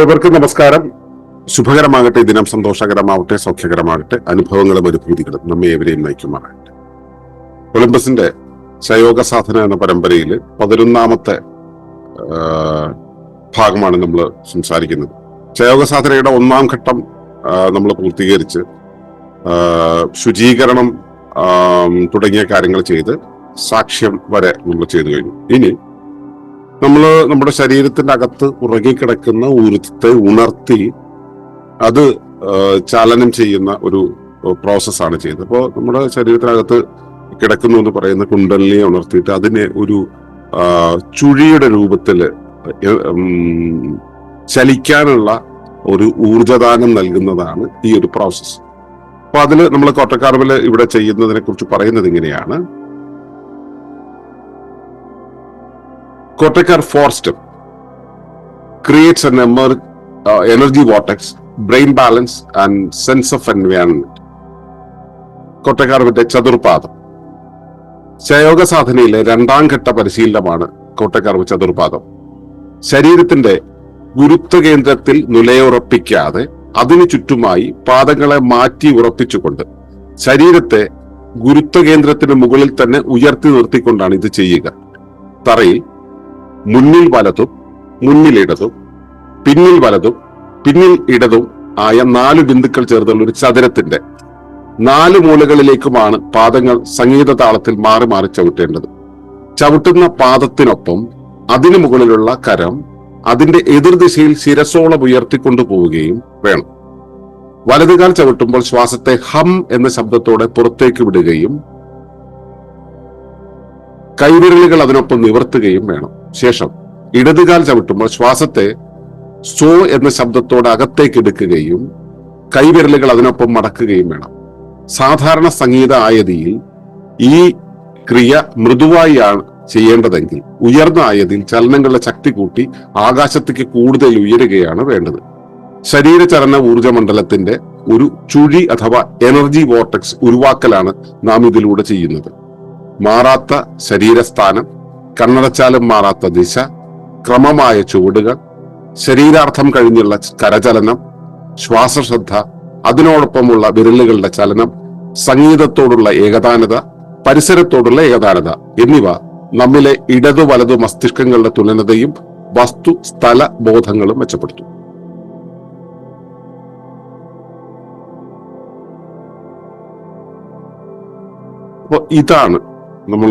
ഏവർക്കും നമസ്കാരം. ശുഭകരമാകട്ടെ ദിനം സന്തോഷകരമാവട്ടെ സൗഖ്യകരമാകട്ടെ അനുഭവങ്ങളും അനുഭൂതികളും നമ്മെ ഏവരെയും നയിക്കുമാറാകട്ടെ. ഒളിമ്പസിന്റെ ശയോഗ സാധന എന്ന പരമ്പരയിൽ പതിനൊന്നാമത്തെ ഭാഗമാണ് നമ്മൾ സംസാരിക്കുന്നത്. ശയോഗ സാധനയുടെ ഒന്നാം ഘട്ടം നമ്മൾ പൂർത്തീകരിച്ച് ശുചീകരണം തുടങ്ങിയ കാര്യങ്ങൾ ചെയ്ത് സാക്ഷ്യം വരെ നമ്മൾ ചെയ്തു കഴിഞ്ഞു. ഇനി നമ്മൾ നമ്മുടെ ശരീരത്തിന്റെ അകത്ത് ഉറങ്ങിക്കിടക്കുന്ന ഊർജത്തെ ഉണർത്തി അത് ചലനം ചെയ്യുന്ന ഒരു പ്രോസസ്സാണ് ചെയ്തത് അപ്പോൾ നമ്മുടെ ശരീരത്തിനകത്ത് കിടക്കുന്നു എന്ന് പറയുന്ന കുണ്ടലിനെ ഉണർത്തിയിട്ട് അതിനെ ഒരു ചുഴിയുടെ രൂപത്തിൽ ചലിക്കാനുള്ള ഒരു ഊർജദാനം നൽകുന്നതാണ് ഈ ഒരു പ്രോസസ്സ്. അപ്പൊ അതിൽ നമ്മൾ കോട്ടക്കാർവിൽ ഇവിടെ ചെയ്യുന്നതിനെ കുറിച്ച് പറയുന്നത് ഇങ്ങനെയാണ്. Kotekar four creates an emer- uh, energy vortex, brain balance, and sense of environment. കോട്ടക്കാർവിന്റെ ചതുർപാദം. ശയോഗ സാധനയിലെ രണ്ടാം ഘട്ട പരിശീലനമാണ് കോട്ടക്കാർവ് ചതുർപാദം. ശരീരത്തിന്റെ ഗുരുത്വ കേന്ദ്രത്തിൽ നിലയുറപ്പിക്കാതെ അതിനു ചുറ്റുമായി പാദങ്ങളെ മാറ്റി ഉറപ്പിച്ചുകൊണ്ട് ശരീരത്തെ ഗുരുത്വ കേന്ദ്രത്തിന് മുകളിൽ തന്നെ ഉയർത്തി നിർത്തിക്കൊണ്ടാണ് ഇത് ചെയ്യുക. തറയിൽ മുന്നിൽ വലതും മുന്നിൽ ഇടതും പിന്നിൽ വലതും പിന്നിൽ ഇടതും ആയ നാല് ബിന്ദുക്കൾ ചേർന്നുള്ള ഒരു ചതുരത്തിന്റെ നാല് മൂലകളിലേക്കുമാണ് പാദങ്ങൾ സംഗീത താളത്തിൽ മാറി മാറി ചവിട്ടേണ്ടത്. ചവിട്ടുന്ന പാദത്തിനൊപ്പം അതിനു മുകളിലുള്ള കരം അതിന്റെ എതിർദിശയിൽ ശിരസോളം ഉയർത്തിക്കൊണ്ടു പോവുകയും വേണം. വലതുകാൽ ചവിട്ടുമ്പോൾ ശ്വാസത്തെ ഹം എന്ന ശബ്ദത്തോടെ പുറത്തേക്ക് വിടുകയും കൈവിരലുകൾ അതിനൊപ്പം നിവർത്തുകയും വേണം. ശേഷം ഇടതുകാൽ ചവിട്ടുമ്പോൾ ശ്വാസത്തെ സോ എന്ന ശബ്ദത്തോട് അകത്തേക്ക് എടുക്കുകയും കൈവിരലുകൾ അതിനൊപ്പം മടക്കുകയും വേണം. സാധാരണ സംഗീത ആയതിയിൽ ഈ ക്രിയ മൃദുവായിയാണ് ചെയ്യേണ്ടതെങ്കിൽ ഉയർന്ന ആയതിൽ ചലനങ്ങളുടെ ശക്തി കൂട്ടി ആകാശത്തേക്ക് കൂടുതൽ ഉയരുകയാണ് വേണ്ടത്. ശരീരചലന ഊർജമണ്ഡലത്തിന്റെ ഒരു ചുഴി അഥവാ എനർജി വോർട്ടക്സ് ഉരുവാക്കലാണ് നാം ഇതിലൂടെ ചെയ്യുന്നത്. മാറാത്ത ശരീരസ്ഥാനം കണ്ണടച്ചാലും മാറാത്ത ദിശ ക്രമമായ ചുവടുകൾ ശരീരാർത്ഥം കഴിഞ്ഞുള്ള കരചലനം ശ്വാസശ്രദ്ധ അതിനോടൊപ്പമുള്ള വിരലുകളുടെ ചലനം സംഗീതത്തോടുള്ള ഏകതാനത പരിസരത്തോടുള്ള ഏകതാനത എന്നിവ നമ്മിലെ ഇടതു വലതു മസ്തിഷ്കങ്ങളുടെ തുലനതയും വസ്തു സ്ഥല ബോധങ്ങളും മെച്ചപ്പെടുത്തും. അപ്പൊ ഇതാണ് നമ്മൾ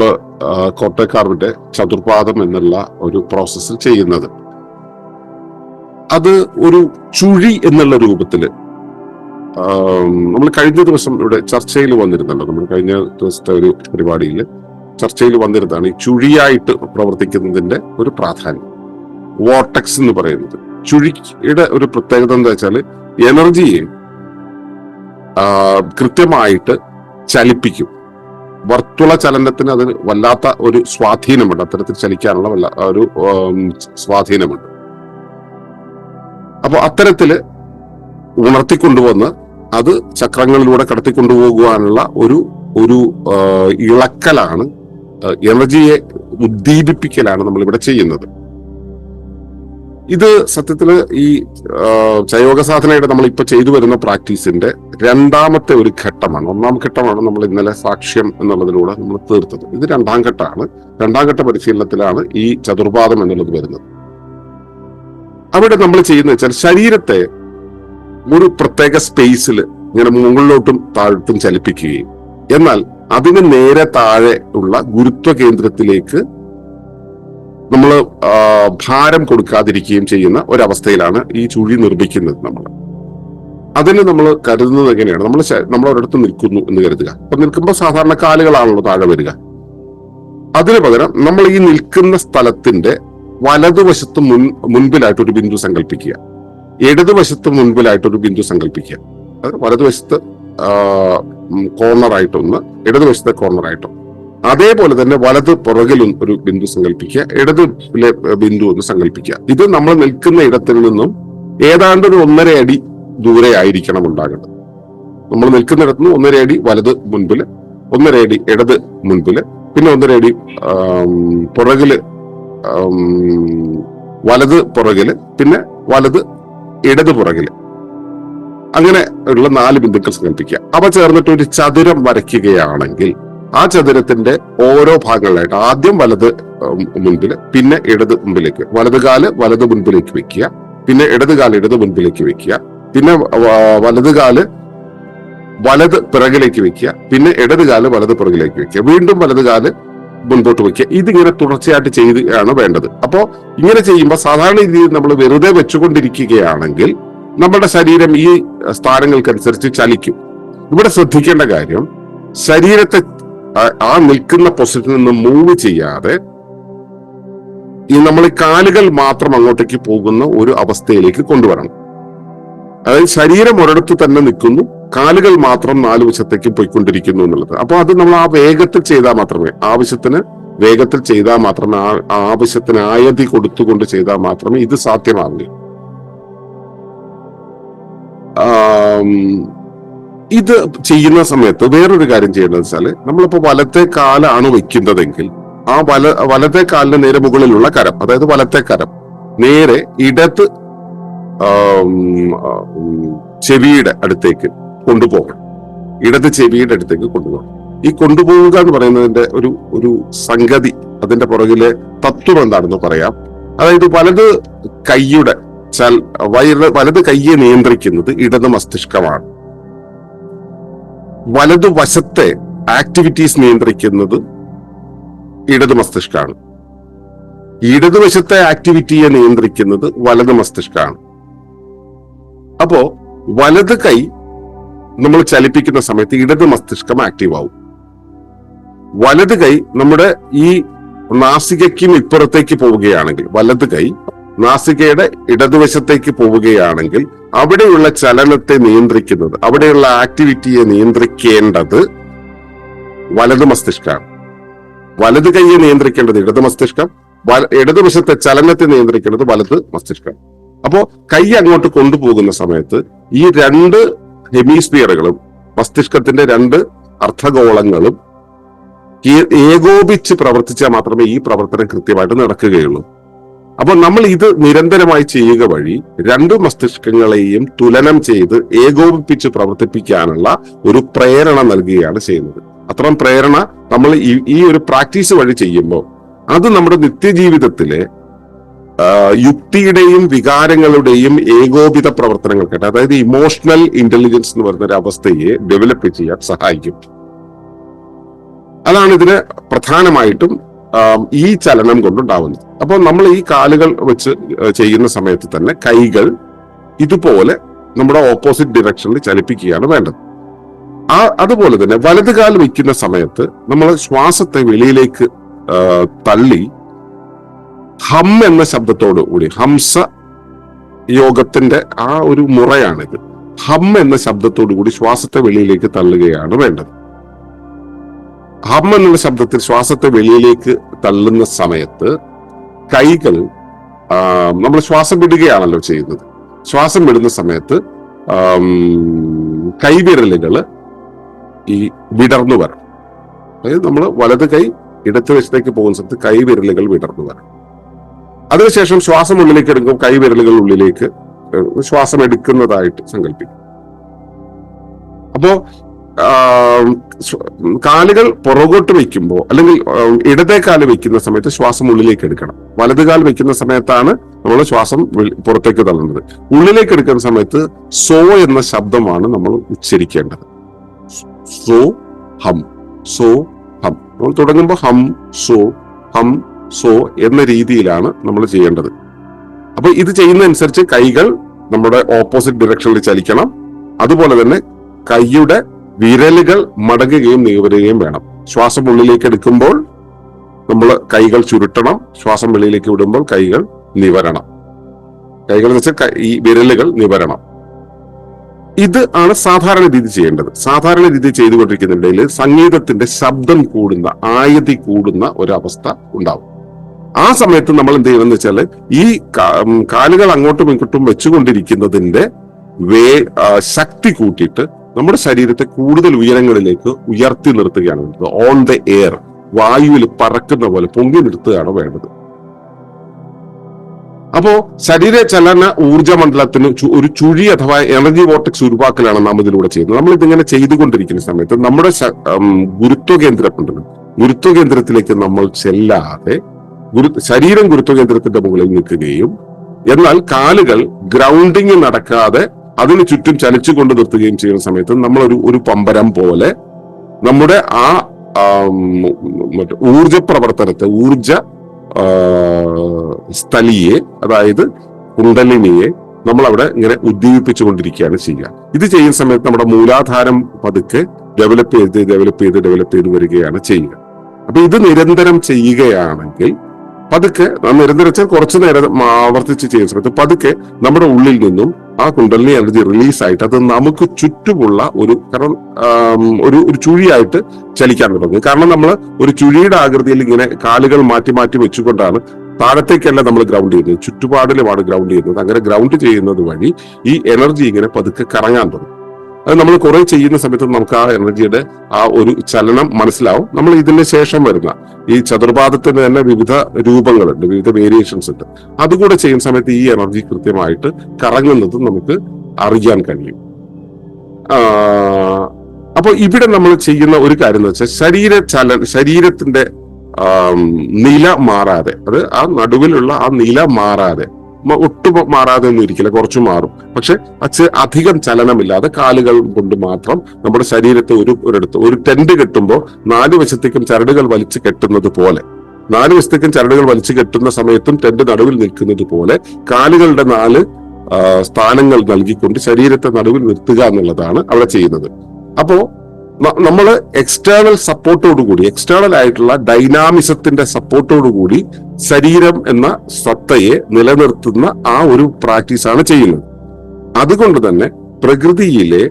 കോട്ടയക്കാർവിന്റെ ചതുർപാദം എന്നുള്ള ഒരു പ്രോസസ്സിൽ ചെയ്യുന്നത്. അത് ഒരു ചുഴി എന്നുള്ള രൂപത്തിൽ നമ്മൾ കഴിഞ്ഞ ദിവസം ഇവിടെ ചർച്ചയിൽ വന്നിരുന്നല്ലോ നമ്മൾ കഴിഞ്ഞ ദിവസത്തെ ഒരു പരിപാടിയിൽ ചർച്ചയിൽ വന്നിരുന്നതാണ് ഈ ചുഴിയായിട്ട് പ്രവർത്തിക്കുന്നതിന്റെ ഒരു പ്രാധാന്യം. വോട്ടക്സ് എന്ന് പറയുന്നത്. ചുഴിയുടെ ഒരു പ്രത്യേകത എന്താ വെച്ചാൽ എനർജിയെ കൃത്യമായിട്ട് ചലിപ്പിക്കും. വർത്തുള ചലനത്തിന് അതിന് വല്ലാത്ത ഒരു സ്വാധീനമുണ്ട്. അത്തരത്തിൽ ചലിക്കാനുള്ള വല്ല ഒരു സ്വാധീനമുണ്ട്. അപ്പൊ അത്തരത്തിൽ ഉണർത്തിക്കൊണ്ടുവന്ന് അത് ചക്രങ്ങളിലൂടെ കടത്തിക്കൊണ്ടുപോകുവാനുള്ള ഒരു ഒരു ഇളക്കലാണ് എനർജിയെ ഉദ്ദീപിപ്പിക്കലാണ് നമ്മൾ ഇവിടെ ചെയ്യുന്നത്. ഇത് സത്യത്തിൽ ഈ ചയോഗ സാധനയുടെ നമ്മൾ ഇപ്പൊ ചെയ്തു വരുന്ന പ്രാക്ടീസിന്റെ രണ്ടാമത്തെ ഒരു ഘട്ടമാണ്. ഒന്നാം ഘട്ടമാണ് നമ്മൾ ഇന്നലെ സാക്ഷ്യം എന്നുള്ളതിലൂടെ നമ്മൾ തീർത്തത്. ഇത് രണ്ടാം ഘട്ടമാണ്. രണ്ടാം ഘട്ട പരിശീലനത്തിലാണ് ഈ ചതുർപാദം എന്നുള്ളത് വരുന്നത്. അവിടെ നമ്മൾ ചെയ്യുന്നത് വെച്ചാൽ ശരീരത്തെ ഒരു പ്രത്യേക സ്പേസിൽ ഇങ്ങനെ മുകളിലോട്ടും താഴോട്ടും ചലിപ്പിക്കുകയും. എന്നാൽ അതിന് നേരെ താഴെ ഉള്ള ഗുരുത്വ കേന്ദ്രത്തിലേക്ക് നമ്മൾ ഭാരം കൊടുക്കാതിരിക്കുകയും ചെയ്യുന്ന ഒരവസ്ഥയിലാണ് ഈ ചുഴി നിർമ്മിക്കുന്നത് നമ്മൾ. അതിന് നമ്മൾ കരുതുന്നത് എങ്ങനെയാണ്? നമ്മൾ നമ്മൾ ഒരിടത്ത് നിൽക്കുന്നു എന്ന് കരുതുക. അപ്പൊ നിൽക്കുമ്പോൾ സാധാരണ കാലുകളാണല്ലോ താഴെ വരിക. അതിന് പകരം നമ്മൾ ഈ നിൽക്കുന്ന സ്ഥലത്തിന്റെ വലതുവശത്ത് മുൻ മുൻപിലായിട്ട് ഒരു ബിന്ദു സങ്കല്പിക്കുക ഇടതുവശത്ത് മുൻപിലായിട്ട് ഒരു ബിന്ദു സങ്കല്പിക്കുക അത് വലതുവശത്ത് കോർണറായിട്ടൊന്ന് ഇടതുവശത്തെ കോർണർ ആയിട്ടൊന്ന്. അതേപോലെ തന്നെ വലത് പുറകിൽ ഒരു ബിന്ദു സങ്കല്പിക്കുക ഇടത് ബിന്ദു ഒന്ന് സങ്കല്പിക്കുക ഇത് നമ്മൾ നിൽക്കുന്ന ഇടത്തിൽ നിന്നും ഏതാണ്ട് ഒരു ഒന്നര അടി ദൂരെ ആയിരിക്കണം ഉണ്ടാകേണ്ടത് നമ്മൾ നിൽക്കുന്ന ഇടത്തു നിന്ന് ഒന്നര അടി വലത് മുൻപിൽ ഒന്നര അടി ഇടത് മുൻപിൽ പിന്നെ ഒന്നര അടി പുറകിൽ വലത് പുറകിൽ പിന്നെ വലത് ഇടത് പുറകിൽ. അങ്ങനെ ഉള്ള നാല് ബിന്ദുക്കൾ സങ്കല്പിക്കുക അവ ചേർന്നിട്ട് ഒരു ചതുരം വരയ്ക്കുകയാണെങ്കിൽ ആ ചതുരത്തിന്റെ ഓരോ ഭാഗങ്ങളിലായിട്ട് ആദ്യം വലത് മുൻപിൽ പിന്നെ ഇടത് മുൻപിലേക്ക് വലത് കാൽ വലത് മുൻപിലേക്ക് വെക്കുക പിന്നെ ഇടത് കാൽ ഇടത് മുൻപിലേക്ക് വെക്കുക പിന്നെ വലത് കാൽ വലത് പിറകിലേക്ക് വെക്കുക പിന്നെ ഇടത് കാൽ വലത് പിറകിലേക്ക് വെക്കുക. വീണ്ടും വലത് കാൽ മുൻപോട്ട് വെക്കുക. ഇതിങ്ങനെ തുടർച്ചയായിട്ട് ചെയ്യുകയാണ് വേണ്ടത്. അപ്പോ ഇങ്ങനെ ചെയ്യുമ്പോൾ സാധാരണ രീതിയിൽ നമ്മൾ വെറുതെ വെച്ചുകൊണ്ടിരിക്കുകയാണെങ്കിൽ നമ്മുടെ ശരീരം ഈ സ്ഥാനങ്ങൾക്കനുസരിച്ച് ചലിക്കും. ഇവിടെ ശ്രദ്ധിക്കേണ്ട കാര്യം ശരീരത്തെ ആ- നിൽക്കുന്ന പൊസിഷനിൽ നിന്ന് മൂവ് ചെയ്യാതെ ഈ നമ്മൾ കാലുകൾ മാത്രം അങ്ങോട്ടേക്ക് പോകുന്ന ഒരു അവസ്ഥയിലേക്ക് കൊണ്ടുവരണം. അതായത് ശരീരം ഒരിടത്ത് തന്നെ നിൽക്കുന്നു കാലുകൾ മാത്രം നാല് വശത്തേക്ക് പോയിക്കൊണ്ടിരിക്കുന്നു എന്നുള്ളത്. അപ്പൊ അത് നമ്മൾ ആ വേഗത്തിൽ ചെയ്താൽ മാത്രമേ ആവശ്യത്തിന് വേഗത്തിൽ ചെയ്താൽ മാത്രമേ ആ- ആവശ്യത്തിന് ആയതി കൊടുത്തുകൊണ്ട് ചെയ്താൽ മാത്രമേ ഇത് സാധ്യമാവുകയുള്ളൂ. ഇത് ചെയ്യുന്ന സമയത്ത് വേറൊരു കാര്യം ചെയ്യേണ്ടത് വെച്ചാൽ നമ്മളിപ്പോ വലത്തെ കാലാണ് വെക്കുന്നതെങ്കിൽ ആ വല വലത്തെ കാലിന് നേരെ മുകളിലുള്ള കരം അതായത് വലത്തെ കരം നേരെ ഇടത് ആം, ആം, ചെവിയുടെ അടുത്തേക്ക് കൊണ്ടുപോകണം. ഇടത് ചെവിയുടെ അടുത്തേക്ക് കൊണ്ടുപോകണം. ഈ കൊണ്ടുപോവുക എന്ന് പറയുന്നതിന്റെ ഒരു ഒരു സംഗതി അതിന്റെ പുറകിലെ തത്വം എന്താണെന്ന് പറയാം. അതായത് വലത് കൈയുടെ ചൽ വലത് കൈയെ നിയന്ത്രിക്കുന്നത് ഇടത് മസ്തിഷ്കമാണ്. വലതു വശത്തെ ആക്ടിവിറ്റീസ് നിയന്ത്രിക്കുന്നത് ഇടത് മസ്തിഷ്കമാണ് ഇടതുവശത്തെ ആക്ടിവിറ്റിയെ നിയന്ത്രിക്കുന്നത് വലത് മസ്തിഷ്കമാണ് അപ്പോ വലത് കൈ നമ്മൾ ചലിപ്പിക്കുന്ന സമയത്ത് ഇടത് മസ്തിഷ്കം ആക്റ്റീവ് ആവും. വലത് കൈ നമ്മുടെ ഈ നാസികയ്ക്കും ഇപ്പുറത്തേക്ക് പോവുകയാണെങ്കിൽ വലത് കൈ നാസികയുടെ ഇടതുവശത്തേക്ക് പോവുകയാണെങ്കിൽ അവിടെയുള്ള ചലനത്തെ നിയന്ത്രിക്കുന്നത് അവിടെയുള്ള ആക്ടിവിറ്റിയെ നിയന്ത്രിക്കേണ്ടത് വലതു മസ്തിഷ്കമാണ് വലത് കൈയെ നിയന്ത്രിക്കേണ്ടത് ഇടത് മസ്തിഷ്കം ഇടതുവശത്തെ ചലനത്തെ നിയന്ത്രിക്കേണ്ടത് വലത് മസ്തിഷ്കം. അപ്പോ കൈ അങ്ങോട്ട് കൊണ്ടുപോകുന്ന സമയത്ത് ഈ രണ്ട് ഹെമിസ്ഫിയറുകളും മസ്തിഷ്കത്തിന്റെ രണ്ട് അർദ്ധഗോളങ്ങളും ഏകോപിച്ച് പ്രവർത്തിച്ചാൽ മാത്രമേ ഈ പ്രവർത്തനം കൃത്യമായിട്ട് നടക്കുകയുള്ളൂ. അപ്പോൾ നമ്മൾ ഇത് നിരന്തരമായി ചെയ്യുക വഴി രണ്ട് മസ്തിഷ്കങ്ങളെയും തുലനം ചെയ്ത് ഏകോപിപ്പിച്ച് പ്രവർത്തിപ്പിക്കാനുള്ള ഒരു പ്രേരണ നൽകുകയാണ് ചെയ്യുന്നത്. അത്തരം പ്രേരണ നമ്മൾ ഈ ഒരു പ്രാക്ടീസ് വഴി ചെയ്യുമ്പോൾ അത് നമ്മുടെ നിത്യജീവിതത്തിലെ യുക്തിയുടെയും വികാരങ്ങളുടെയും ഏകോപിത പ്രവർത്തനങ്ങൾക്കായിട്ട് അതായത് ഇമോഷണൽ ഇന്റലിജൻസ് എന്ന് പറയുന്ന ഒരു അവസ്ഥയെ ഡെവലപ്പ് ചെയ്യാൻ സഹായിക്കും. അതാണ് ഇതിന് പ്രധാനമായിട്ടും ഈ ചലനം കൊണ്ടുണ്ടാവുന്നത് അപ്പോൾ നമ്മൾ ഈ കാലുകൾ വെച്ച് ചെയ്യുന്ന സമയത്ത് തന്നെ കൈകൾ ഇതുപോലെ നമ്മുടെ ഓപ്പോസിറ്റ് ഡിറക്ഷനിൽ ചലിപ്പിക്കുകയാണ് വേണ്ടത്. ആ അതുപോലെ തന്നെ വലത് കാൽ വയ്ക്കുന്ന സമയത്ത് നമ്മൾ ശ്വാസത്തെ വെളിയിലേക്ക് തള്ളി ഹം എന്ന ശബ്ദത്തോടു കൂടി ഹംസ യോഗത്തിന്റെ ആ ഒരു മുറയാണിത്. ഹം എന്ന ശബ്ദത്തോടു കൂടി ശ്വാസത്തെ വെളിയിലേക്ക് തള്ളുകയാണ് വേണ്ടത്. ഹം എന്നുള്ള ശബ്ദത്തിൽ ശ്വാസത്തെ വെളിയിലേക്ക് തള്ളുന്ന സമയത്ത് കൈകൾ നമ്മൾ ശ്വാസം വിടുകയാണല്ലോ ചെയ്യുന്നത്. ശ്വാസം വിടുന്ന സമയത്ത് കൈവിരലുകൾ ഈ വിടർന്നു വരണം. അതായത് നമ്മൾ വലത് കൈ ഇടത്ത് വശത്തേക്ക് പോകുന്ന സമയത്ത് കൈവിരലുകൾ വിടർന്നു വരണം. അതിനുശേഷം ശ്വാസം ഉള്ളിലേക്ക് എടുക്കും കൈവിരലുകൾ ഉള്ളിലേക്ക് ശ്വാസം എടുക്കുന്നതായിട്ട് സങ്കല്പിക്കും. അപ്പോ കാലുകൾ പുറകോട്ട് വെക്കുമ്പോൾ അല്ലെങ്കിൽ ഇടതേ കാൽ വെക്കുന്ന സമയത്ത് ശ്വാസം ഉള്ളിലേക്ക് എടുക്കണം. വലത് കാൽ വെക്കുന്ന സമയത്താണ് നമ്മൾ ശ്വാസം പുറത്തേക്ക് തള്ളുന്നത്. ഉള്ളിലേക്ക് എടുക്കുന്ന സമയത്ത് സോ എന്ന ശബ്ദമാണ് നമ്മൾ ഉച്ചരിക്കേണ്ടത്. സോ ഹം സോ ഹം. നമ്മൾ തുടങ്ങുമ്പോൾ ഹം സോ ഹം സോ എന്ന രീതിയിലാണ് നമ്മൾ ചെയ്യേണ്ടത്. അപ്പൊ ഇത് ചെയ്യുന്നതനുസരിച്ച് കൈകൾ നമ്മുടെ ഓപ്പോസിറ്റ് ഡിറക്ഷനിൽ ചലിക്കണം. അതുപോലെ തന്നെ കൈയുടെ വിരലുകൾ മടങ്ങുകയും നീവരുകയും വേണം. ശ്വാസം ഉള്ളിലേക്ക് എടുക്കുമ്പോൾ നമ്മൾ കൈകൾ ചുരുട്ടണം. ശ്വാസം വെളിയിലേക്ക് വിടുമ്പോൾ കൈകൾ നിവരണം. കൈകൾ എന്ന് വെച്ചാൽ ഈ വിരലുകൾ നിവരണം. ഇത് ആണ് സാധാരണ രീതി ചെയ്യേണ്ടത്. സാധാരണ രീതി ചെയ്തുകൊണ്ടിരിക്കുന്നുണ്ടെങ്കിൽ സംഗീതത്തിന്റെ ശബ്ദം കൂടുന്ന ആയതി കൂടുന്ന ഒരു അവസ്ഥ ഉണ്ടാവും. ആ സമയത്ത് നമ്മൾ എന്ത് ചെയ്യണമെന്ന് വെച്ചാൽ ഈ കാലുകൾ അങ്ങോട്ടും ഇങ്ങോട്ടും വെച്ചുകൊണ്ടിരിക്കുന്നതിന്റെ വേ ശക്തി കൂട്ടിയിട്ട് നമ്മുടെ ശരീരത്തെ കൂടുതൽ ഉയരങ്ങളിലേക്ക് ഉയർത്തി നിർത്തുകയാണ് വേണ്ടത്. ഓൺ ദ എയർ വായുവിൽ പറക്കുന്ന പോലെ പൊങ്ങി നിർത്തുകയാണ് വേണ്ടത്. അപ്പോ ശരീര ചലന ഊർജ മണ്ഡലത്തിന് ഒരു ചുഴി അഥവാ എനർജി വോർട്ടക്സ് ഉരുവാക്കലാണ് നാം ഇതിലൂടെ ചെയ്യുന്നത്. നമ്മൾ ഇതിങ്ങനെ ചെയ്തുകൊണ്ടിരിക്കുന്ന സമയത്ത് നമ്മുടെ ഗുരുത്വ കേന്ദ്രം ഉണ്ടല്ലോ ഗുരുത്വ കേന്ദ്രത്തിലേക്ക് നമ്മൾ ചെല്ലാതെ ഗുരു ശരീരം ഗുരുത്വ കേന്ദ്രത്തിന്റെ മുകളിൽ നിൽക്കുകയും എന്നാൽ കാലുകൾ ഗ്രൗണ്ടിങ് നടക്കാതെ അതിന് ചുറ്റും ചലിച്ചു കൊണ്ട് നിർത്തുകയും ചെയ്യുന്ന സമയത്ത് നമ്മൾ ഒരു ഒരു പമ്പരം പോലെ നമ്മുടെ ആ മറ്റേ ഊർജ പ്രവർത്തനത്തെ ഊർജ സ്ഥലിയെ അതായത് കുണ്ടലിനിയെ നമ്മൾ അവിടെ ഇങ്ങനെ ഉദ്ദീപിപ്പിച്ചുകൊണ്ടിരിക്കുകയാണ് ചെയ്യുക. ഇത് ചെയ്യുന്ന സമയത്ത് നമ്മുടെ മൂലാധാരം പതുക്കെ ഡെവലപ്പ് ചെയ്ത് ഡെവലപ്പ് ചെയ്ത് ഡെവലപ്പ് ചെയ്ത് വരികയാണ് ചെയ്യുക. അപ്പൊ ഇത് നിരന്തരം ചെയ്യുകയാണെങ്കിൽ പതുക്കെ നിരന്തരം കുറച്ചു നേരം ആവർത്തിച്ച് ചെയ്യുന്ന സമയത്ത് പതുക്കെ നമ്മുടെ ഉള്ളിൽ നിന്നും ആ കുണ്ടലിനി എനർജി റിലീസ് ആയിട്ട് അത് നമുക്ക് ചുറ്റുമുള്ള ഒരു കാരണം ഒരു ഒരു ചുഴിയായിട്ട് ചലിക്കാൻ തുടങ്ങും. കാരണം നമ്മൾ ഒരു ചുഴിയുടെ ആകൃതിയിൽ ഇങ്ങനെ കാലുകൾ മാറ്റി മാറ്റി വെച്ചുകൊണ്ടാണ് താഴത്തേക്കല്ല നമ്മൾ ഗ്രൗണ്ട് ചെയ്യുന്നത്. ചുറ്റുപാടിലുമാണ് ഗ്രൗണ്ട് ചെയ്യുന്നത്. അങ്ങനെ ഗ്രൗണ്ട് ചെയ്യുന്നത് വഴി ഈ എനർജി ഇങ്ങനെ പതുക്കെ കറങ്ങാൻ തുടങ്ങും. അത് നമ്മൾ കുറെ ചെയ്യുന്ന സമയത്ത് നമുക്ക് ആ എനർജിയുടെ ആ ഒരു ചലനം മനസ്സിലാവും. നമ്മൾ ഇതിന് ശേഷം വരുന്ന ഈ ചതുർപാദത്തിന് തന്നെ വിവിധ രൂപങ്ങളുണ്ട് വിവിധ വേരിയേഷൻസ് ഉണ്ട്. അതുകൂടെ ചെയ്യുന്ന സമയത്ത് ഈ എനർജി കൃത്യമായിട്ട് കറങ്ങുന്നത് നമുക്ക് അറിയാൻ കഴിയും. അപ്പോൾ ഇവിടെ നമ്മൾ ചെയ്യുന്ന ഒരു കാര്യം എന്ന് വെച്ചാൽ ശരീര ചല ശരീരത്തിന്റെ നില മാറാതെ അത് ആ നടുവിലുള്ള ആ നില മാറാതെ ഒട്ടും മാറാതെ ഒന്നും ഇരിക്കില്ല. കുറച്ച് മാറും. പക്ഷെ അച്ഛൻ അധികം ചലനമില്ലാതെ കാലുകൾ കൊണ്ട് മാത്രം നമ്മുടെ ശരീരത്തെ ഒരു ഒരിടത്ത് ഒരു ടെന്റ് കെട്ടുമ്പോൾ നാല് വശത്തേക്കും ചരടുകൾ വലിച്ചു കെട്ടുന്നത് പോലെ നാല് വശത്തേക്കും ചരടുകൾ വലിച്ചു കെട്ടുന്ന സമയത്തും ടെന്റ് നടുവിൽ നിൽക്കുന്നത് പോലെ കാലുകളുടെ നാല് സ്ഥാനങ്ങൾ നൽകിക്കൊണ്ട് ശരീരത്തെ നടുവിൽ നിർത്തുക എന്നുള്ളതാണ് അവിടെ ചെയ്യുന്നത്. അപ്പോ നമ്മൾ എക്സ്റ്റേണൽ സപ്പോർട്ടോടുകൂടി എക്സ്റ്റേണൽ ആയിട്ടുള്ള ഡൈനാമിസത്തിന്റെ സപ്പോർട്ടോട് കൂടി ശരീരം എന്ന സത്തയെ നിലനിർത്തുന്ന ആ ഒരു പ്രാക്ടീസാണ് ചെയ്യുന്നത്. അതുകൊണ്ട് തന്നെ പ്രകൃതിയിലെ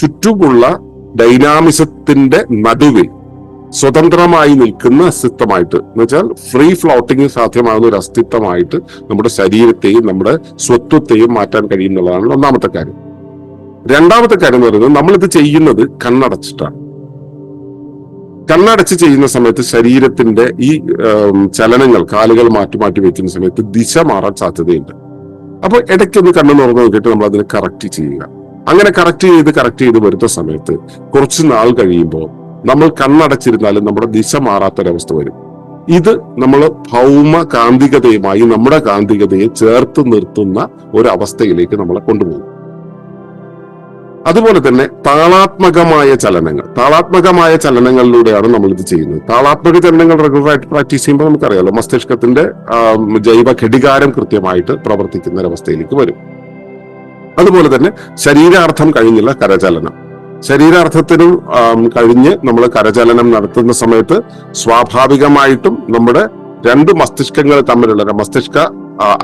ചുറ്റുമുള്ള ഡൈനാമിസത്തിന്റെ നടുവിൽ സ്വതന്ത്രമായി നിൽക്കുന്ന അസ്തിത്വമായിട്ട് എന്ന് വെച്ചാൽ ഫ്രീ ഫ്ലോട്ടിങ് സാധ്യമാകുന്ന ഒരു അസ്തിത്വമായിട്ട് നമ്മുടെ ശരീരത്തെയും നമ്മുടെ സ്വത്വത്തെയും മാറ്റാൻ കഴിയുന്നുള്ളതാണ് ഒന്നാമത്തെ കാര്യം. രണ്ടാമത്തെ കാര്യം എന്ന് പറയുന്നത് നമ്മളിത് ചെയ്യുന്നത് കണ്ണടച്ചിട്ടാണ്. കണ്ണടച്ച് ചെയ്യുന്ന സമയത്ത് ശരീരത്തിന്റെ ഈ ചലനങ്ങൾ കാലുകൾ മാറ്റി മാറ്റി വെക്കുന്ന സമയത്ത് ദിശ മാറാൻ സാധ്യതയുണ്ട്. അപ്പൊ ഇടയ്ക്കൊന്ന് കണ്ണു തുറന്നു നോക്കിയിട്ട് നമ്മൾ അതിനെ കറക്റ്റ് ചെയ്യുക. അങ്ങനെ കറക്റ്റ് ചെയ്ത് കറക്റ്റ് ചെയ്ത് വരുന്ന സമയത്ത് കുറച്ച് നാൾ കഴിയുമ്പോൾ നമ്മൾ കണ്ണടച്ചിരുന്നാലും നമ്മുടെ ദിശ മാറാത്തൊരവസ്ഥ വരും. ഇത് നമ്മൾ ഭൗമ കാന്തികതയുമായി നമ്മുടെ കാന്തികതയെ ചേർത്ത് നിർത്തുന്ന ഒരവസ്ഥയിലേക്ക് നമ്മളെ കൊണ്ടുപോകും. അതുപോലെ തന്നെ താളാത്മകമായ ചലനങ്ങൾ. താളാത്മകമായ ചലനങ്ങളിലൂടെയാണ് നമ്മൾ ഇത് ചെയ്യുന്നത്. താളാത്മക ചലനങ്ങൾ റെഗുലറായിട്ട് പ്രാക്ടീസ് ചെയ്യുമ്പോൾ നമുക്കറിയാലോ മസ്തിഷ്കത്തിന്റെ ജൈവ ഘടികാരം കൃത്യമായിട്ട് പ്രവർത്തിക്കുന്ന ഒരവസ്ഥയിലേക്ക് വരും. അതുപോലെ തന്നെ ശരീരാർത്ഥം കഴിഞ്ഞുള്ള കരചലനം. ശരീരാർത്ഥത്തിനും കഴിഞ്ഞ് നമ്മൾ കരചലനം നടത്തുന്ന സമയത്ത് സ്വാഭാവികമായിട്ടും നമ്മുടെ രണ്ട് മസ്തിഷ്കങ്ങൾ തമ്മിലുള്ള മസ്തിഷ്ക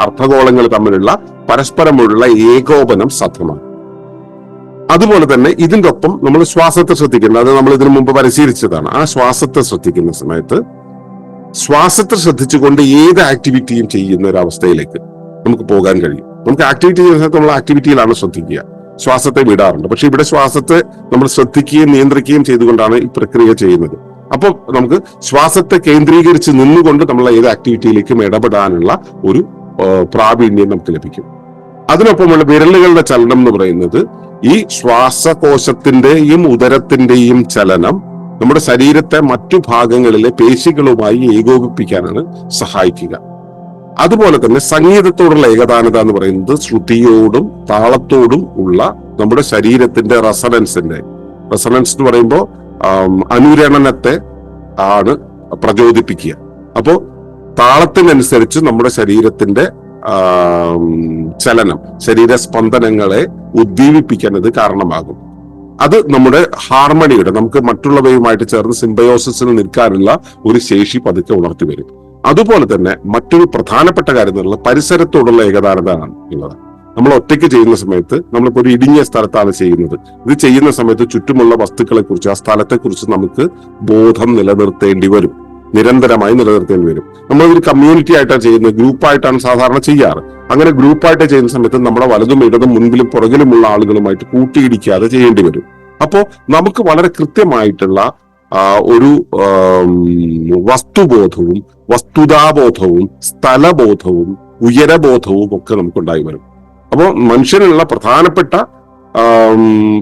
അർത്ഥഗോളങ്ങൾ തമ്മിലുള്ള പരസ്പരമുള്ള ഏകോപനം സാധ്യമാണ്. അതുപോലെ തന്നെ ഇതിന്റെ ഒപ്പം നമ്മൾ ശ്വാസത്തെ ശ്രദ്ധിക്കുന്നത്. അത് നമ്മൾ ഇതിനു മുമ്പ് പരിശീലിച്ചതാണ്. ആ ശ്വാസത്തെ ശ്രദ്ധിക്കുന്ന സമയത്ത് ശ്വാസത്തെ ശ്രദ്ധിച്ചുകൊണ്ട് ഏത് ആക്ടിവിറ്റിയും ചെയ്യുന്ന ഒരു അവസ്ഥയിലേക്ക് നമുക്ക് പോകാൻ കഴിയും. നമുക്ക് ആക്ടിവിറ്റി ചെയ്യുന്ന സമയത്ത് നമ്മൾ ആക്ടിവിറ്റിയിലാണ് ശ്രദ്ധിക്കുക. ശ്വാസത്തെ വിടാറുണ്ട്. പക്ഷെ ഇവിടെ ശ്വാസത്തെ നമ്മൾ ശ്രദ്ധിക്കുകയും നിയന്ത്രിക്കുകയും ചെയ്തുകൊണ്ടാണ് ഈ പ്രക്രിയ ചെയ്യുന്നത്. അപ്പോൾ നമുക്ക് ശ്വാസത്തെ കേന്ദ്രീകരിച്ച് നിന്നുകൊണ്ട് നമ്മൾ ഏത് ആക്ടിവിറ്റിയിലേക്കും ഇടപെടാനുള്ള ഒരു പ്രാവീണ്യം നമുക്ക് ലഭിക്കും. അതിനൊപ്പമുള്ള വിരലുകളുടെ ചലനം എന്ന് പറയുന്നത് ഈ ശ്വാസകോശത്തിന്റെയും ഉദരത്തിന്റെയും ചലനം നമ്മുടെ ശരീരത്തെ മറ്റു ഭാഗങ്ങളിലെ പേശികളുമായി ഏകോപിപ്പിക്കാനാണ് സഹായിക്കുക. അതുപോലെ തന്നെ സംഗീതത്തോടുള്ള ഏകദാനത എന്ന് പറയുന്നത് ശ്രുതിയോടും താളത്തോടും ഉള്ള നമ്മുടെ ശരീരത്തിന്റെ റെസണൻസിന്റെ റെസണൻസ് എന്ന് പറയുമ്പോൾ അനുരണനത്തെ ആണ് പ്രചോദിപ്പിക്കുക. അപ്പോ താളത്തിനനുസരിച്ച് നമ്മുടെ ശരീരത്തിന്റെ ചലനം ശരീരസ്പന്ദനങ്ങളെ ഉദ്ദീപിപ്പിക്കാൻ ഇത് കാരണമാകും. അത് നമ്മുടെ ഹാർമണിയുടെ നമുക്ക് മറ്റുള്ളവയുമായിട്ട് ചേർന്ന് സിംബയോസിൽ നിൽക്കാനുള്ള ഒരു ശേഷി പതുക്കെ ഉണർത്തി വരും. അതുപോലെ തന്നെ മറ്റൊരു പ്രധാനപ്പെട്ട കാര്യം എന്നുള്ളത് പരിസരത്തോടുള്ള ഏകദാനതയാണ് ഉള്ളത് നമ്മൾ ഒറ്റയ്ക്ക് ചെയ്യുന്ന സമയത്ത് നമ്മളിപ്പോ ഒരു ഇടുങ്ങിയ സ്ഥലത്താണ് ചെയ്യുന്നത്. ഇത് ചെയ്യുന്ന സമയത്ത് ചുറ്റുമുള്ള വസ്തുക്കളെ കുറിച്ച് ആ സ്ഥലത്തെ കുറിച്ച് നമുക്ക് ബോധം നിലനിർത്തേണ്ടി വരും. നിരന്തരമായി നിലനിർത്തേണ്ടി വരും. നമ്മൾ ഒരു കമ്മ്യൂണിറ്റി ആയിട്ടാണ് ചെയ്യുന്നത്. ഗ്രൂപ്പായിട്ടാണ് സാധാരണ ചെയ്യാറ്. അങ്ങനെ ഗ്രൂപ്പായിട്ട് ചെയ്യുന്ന സമയത്ത് നമ്മുടെ വലതും ഇടതും മുൻപിലും പുറകിലുമുള്ള ആളുകളുമായിട്ട് കൂട്ടിയിടിക്കാതെ ചെയ്യേണ്ടി വരും. അപ്പോ നമുക്ക് വളരെ കൃത്യമായിട്ടുള്ള ഒരു വസ്തുബോധവും വസ്തുതാബോധവും സ്ഥലബോധവും ഉയരബോധവും ഒക്കെ നമുക്ക് ഉണ്ടായി വരും. അപ്പോൾ മനുഷ്യനുള്ള പ്രധാനപ്പെട്ട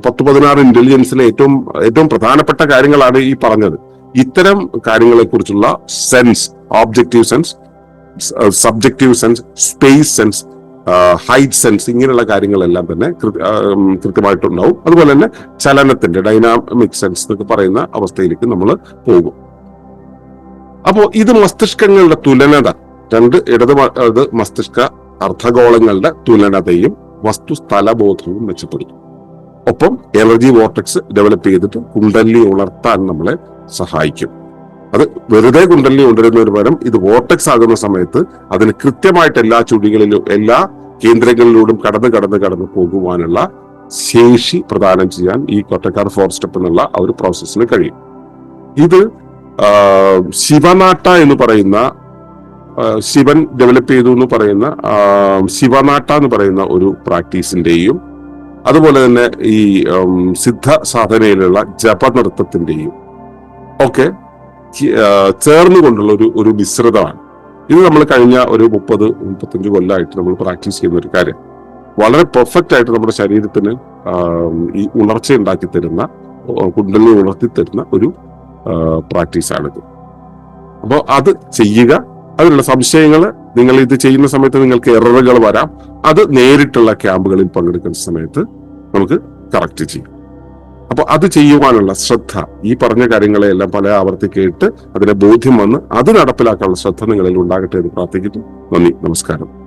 പത്ത് പതിനാറ് ഇന്റലിജൻസിലെ ഏറ്റവും ഏറ്റവും പ്രധാനപ്പെട്ട കാര്യങ്ങളാണ് ഈ പറഞ്ഞത്. ഇത്തരം കാര്യങ്ങളെക്കുറിച്ചുള്ള sense objective sense subjective sense space sense height sense ഇങ്ങനെയുള്ള കാര്യങ്ങളെല്ലാം തന്നെ കൃത്യമായിട്ടുണ്ടാവും. അതുപോലെ തന്നെ ചലനത്തിന്റെ ഡൈനാമിക് സെൻസ് എന്നൊക്കെ പറയുന്ന അവസ്ഥയിലേക്ക് നമ്മൾ പോകും. അപ്പോൾ ഇത് മസ്തിഷ്കങ്ങളുടെ തുലനത രണ്ട് ഇടത് മസ്തിഷ്ക അർദ്ധഗോളങ്ങളുടെ തുലനതയും വസ്തുസ്ഥലബോധവും മെച്ചപ്പെടുത്തും. ഒപ്പം എനർജി വോർട്ടക്സ് ഡെവലപ്പ് ചെയ്തിട്ട് കുണ്ടല്ലി ഉണർത്താൻ നമ്മളെ സഹായിക്കും. അത് വെറുതെ കുണ്ടലിനി ഉണരുന്നതിന് പകരം ഇത് വോട്ടക്സ് ആകുന്ന സമയത്ത് അതിന് കൃത്യമായിട്ട് എല്ലാ ചുഴികളിലും എല്ലാ കേന്ദ്രങ്ങളിലൂടും കടന്ന് കടന്ന് കടന്ന് പോകുവാനുള്ള ശേഷി പ്രദാനം ചെയ്യാൻ ഈ കൊട്ടക്കാർ ഫോർ സ്റ്റെപ്പ് എന്നുള്ള ആ ഒരു പ്രോസസ്സിന് കഴിയും. ഇത് ശിവനാട്ട എന്ന് പറയുന്ന ശിവൻ ഡെവലപ്പ് ചെയ്തു എന്ന് പറയുന്ന ശിവനാട്ട എന്ന് പറയുന്ന ഒരു പ്രാക്ടീസിന്റെയും അതുപോലെ തന്നെ ഈ സിദ്ധ സാധനയിലുള്ള ജപനൃത്തത്തിന്റെയും ഒക്കെ ചേർന്നുകൊണ്ടുള്ള ഒരു ഒരു മിശ്രിതമാണ്. ഇത് നമ്മൾ കഴിഞ്ഞ ഒരു മുപ്പത് മുപ്പത്തഞ്ച് കൊല്ലമായിട്ട് നമ്മൾ പ്രാക്ടീസ് ചെയ്യുന്ന ഒരു കാര്യം. വളരെ പെർഫെക്റ്റ് ആയിട്ട് നമ്മുടെ ശരീരത്തിന് ഈ ഉണർച്ച ഉണ്ടാക്കി തരുന്ന കുണ്ടലിനെ ഉണർത്തി തരുന്ന ഒരു പ്രാക്ടീസാണിത് അപ്പോൾ അത് ചെയ്യുക അതിനുള്ള സംശയങ്ങൾ നിങ്ങൾ ഇത് ചെയ്യുന്ന സമയത്ത് നിങ്ങൾക്ക് എററുകൾ വരാം. അത് നേരിട്ടുള്ള ക്യാമ്പുകളിൽ പങ്കെടുക്കുന്ന സമയത്ത് നമുക്ക് കറക്റ്റ് ചെയ്യും. അപ്പൊ അത് ചെയ്യുവാനുള്ള ശ്രദ്ധ ഈ പറഞ്ഞ കാര്യങ്ങളെല്ലാം പല ആവർത്തി കേട്ട് അതിനെ ബോധ്യം വന്ന് അത് നടപ്പിലാക്കാനുള്ള ശ്രദ്ധ നിങ്ങളിൽ ഉണ്ടാകട്ടെ എന്ന് പ്രാർത്ഥിക്കുന്നു. നന്ദി. നമസ്കാരം.